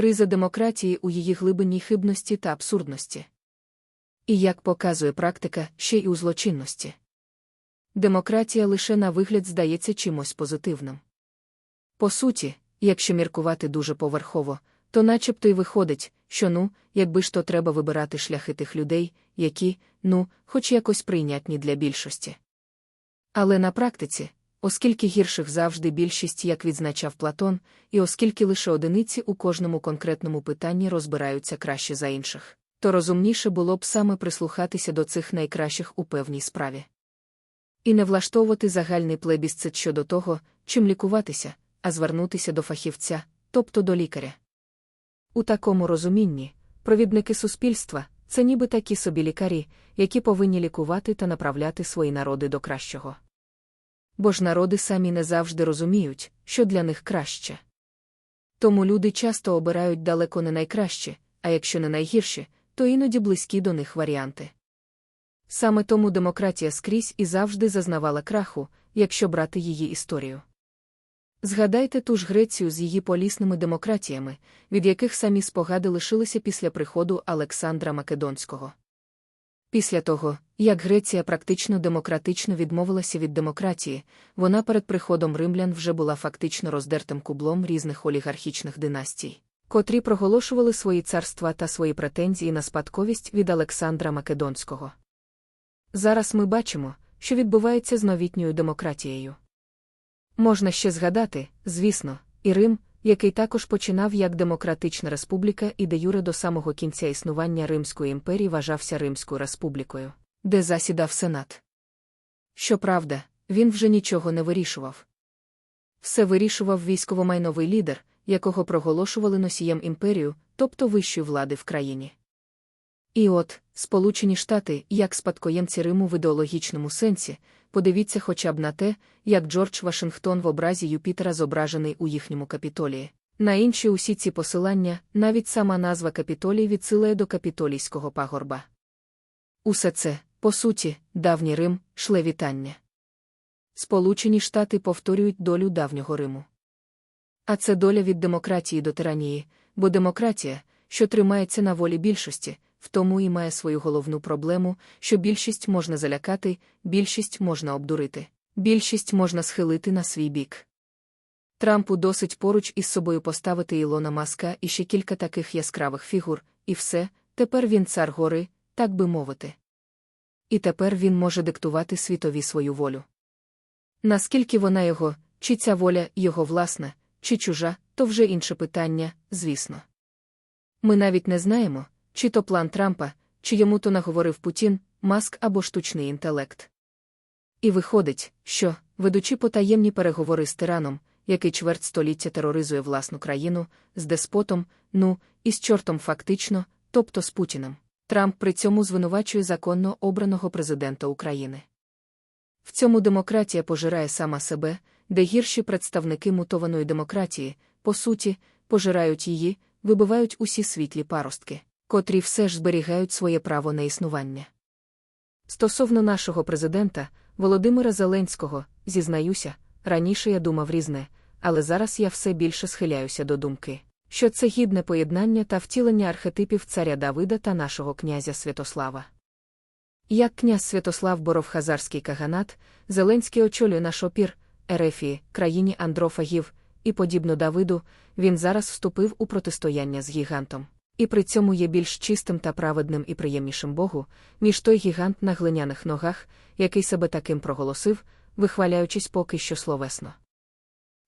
криза демократії у її глибинній хибності та абсурдності. І як показує практика, ще й у злочинності. Демократія лише на вигляд здається чимось позитивним. По суті, якщо міркувати дуже поверхово, то начебто й виходить, що ну, якби ж то треба вибирати шляхи тих людей, які, ну, хоч якось прийнятні для більшості. Але на практиці, оскільки гірших завжди більшість, як відзначав Платон, і оскільки лише одиниці у кожному конкретному питанні розбираються краще за інших, то розумніше було б саме прислухатися до цих найкращих у певній справі. І не влаштовувати загальний плебісцит щодо того, чим лікуватися, а звернутися до фахівця, тобто до лікаря. У такому розумінні, провідники суспільства це ніби такі собі лікарі, які повинні лікувати та направляти свої народи до кращого. Бо ж народи самі не завжди розуміють, що для них краще. Тому люди часто обирають далеко не найкраще, а якщо не найгірші, то іноді близькі до них варіанти. Саме тому демократія скрізь і завжди зазнавала краху, якщо брати її історію. Згадайте ту ж Грецію з її полісними демократіями, від яких самі спогади лишилися після приходу Олександра Македонського. Після того, як Греція практично демократично відмовилася від демократії, вона перед приходом римлян вже була фактично роздертим кублом різних олігархічних династій, котрі проголошували свої царства та свої претензії на спадковість від Олександра Македонського. Зараз ми бачимо, що відбувається з новітньою демократією. Можна ще згадати, звісно, і Рим, який також починав як демократична республіка і де юре до самого кінця існування Римської імперії вважався Римською республікою, де засідав Сенат. Щоправда, він вже нічого не вирішував. Все вирішував військово-майновий лідер, якого проголошували носієм імперію, тобто вищої влади в країні. І от, Сполучені Штати, як спадкоємці Риму в ідеологічному сенсі, подивіться хоча б на те, як Джордж Вашингтон в образі Юпітера зображений у їхньому капітолії. На інші усі ці посилання, навіть сама назва капітолій відсилає до капітолійського пагорба. Усе це, по суті, давній Рим, шле вітання. Сполучені Штати повторюють долю давнього Риму. А це доля від демократії до тиранії, бо демократія, що тримається на волі більшості, в тому і має свою головну проблему, що більшість можна залякати, більшість можна обдурити, більшість можна схилити на свій бік. Трампу досить поруч із собою поставити Ілона Маска і ще кілька таких яскравих фігур, і все, тепер він цар гори, так би мовити. І тепер він може диктувати світові свою волю. Наскільки вона його, чи ця воля його власна, чи чужа, то вже інше питання, звісно. Ми навіть не знаємо, чи то план Трампа, чи йому то наговорив Путін, маск або штучний інтелект. І виходить, що, ведучи потаємні переговори з тираном, який чверть століття тероризує власну країну, з деспотом, ну, і з чортом фактично, тобто з Путіним, Трамп при цьому звинувачує законно обраного президента України. В цьому демократія пожирає сама себе, де гірші представники мутованої демократії, по суті, пожирають її, вибивають усі світлі паростки котрі все ж зберігають своє право на існування. Стосовно нашого президента, Володимира Зеленського, зізнаюся, раніше я думав різне, але зараз я все більше схиляюся до думки, що це гідне поєднання та втілення архетипів царя Давида та нашого князя Святослава. Як князь Святослав боров хазарський каганат, Зеленський очолює наш опір, Ерефії, країні андрофагів, і, подібно Давиду, він зараз вступив у протистояння з гігантом і при цьому є більш чистим та праведним і приємнішим Богу, ніж той гігант на глиняних ногах, який себе таким проголосив, вихваляючись поки що словесно.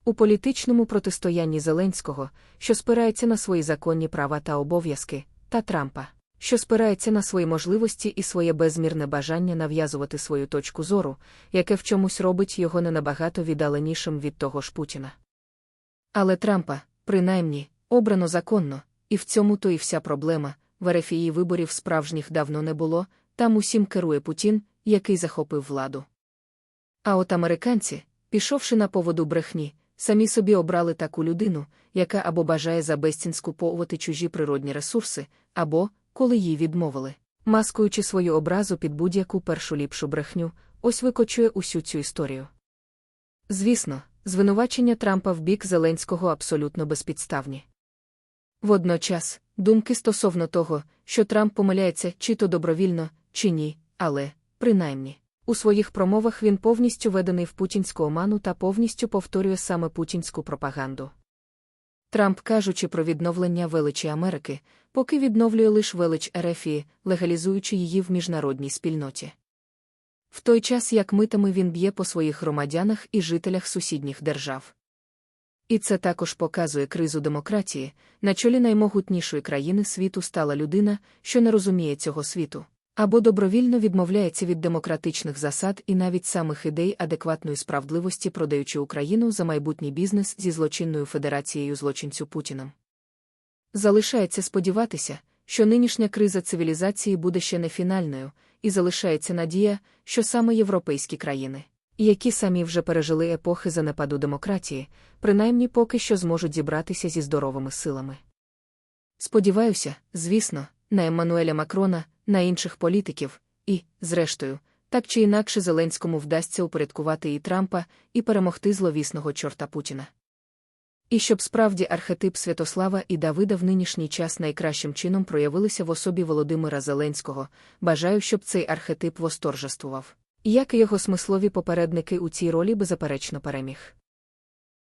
У політичному протистоянні Зеленського, що спирається на свої законні права та обов'язки, та Трампа, що спирається на свої можливості і своє безмірне бажання нав'язувати свою точку зору, яке в чомусь робить його не набагато віддаленішим від того ж Путіна. Але Трампа, принаймні, обрано законно, і в цьому то і вся проблема. В Ерефії виборів справжніх давно не було, там усім керує Путін, який захопив владу. А от американці, пішовши на поводу брехні, самі собі обрали таку людину, яка або бажає за безцінь скуповувати чужі природні ресурси, або, коли їй відмовили, маскуючи свою образу під будь-яку першу ліпшу брехню, ось викочує усю цю історію. Звісно, звинувачення Трампа в бік Зеленського абсолютно безпідставні. Водночас, думки стосовно того, що Трамп помиляється чи то добровільно, чи ні, але, принаймні, у своїх промовах він повністю ведений в путінську оману та повністю повторює саме путінську пропаганду. Трамп, кажучи про відновлення величі Америки, поки відновлює лише велич Ерефії, легалізуючи її в міжнародній спільноті. В той час як митами він б'є по своїх громадянах і жителях сусідніх держав. І це також показує кризу демократії, на чолі наймогутнішої країни світу стала людина, що не розуміє цього світу, або добровільно відмовляється від демократичних засад і навіть самих ідей адекватної справедливості, продаючи Україну за майбутній бізнес зі злочинною федерацією злочинцю Путіном. Залишається сподіватися, що нинішня криза цивілізації буде ще не фінальною, і залишається надія, що саме європейські країни, які самі вже пережили епохи занепаду демократії, принаймні поки що зможуть зібратися зі здоровими силами. Сподіваюся, звісно, на Еммануеля Макрона, на інших політиків, і, зрештою, так чи інакше Зеленському вдасться упорядкувати і Трампа, і перемогти зловісного чорта Путіна. І щоб справді архетип Святослава і Давида в нинішній час найкращим чином проявилися в особі Володимира Зеленського, бажаю, щоб цей архетип восторжествував. Як і його смислові попередники у цій ролі беззаперечно переміг.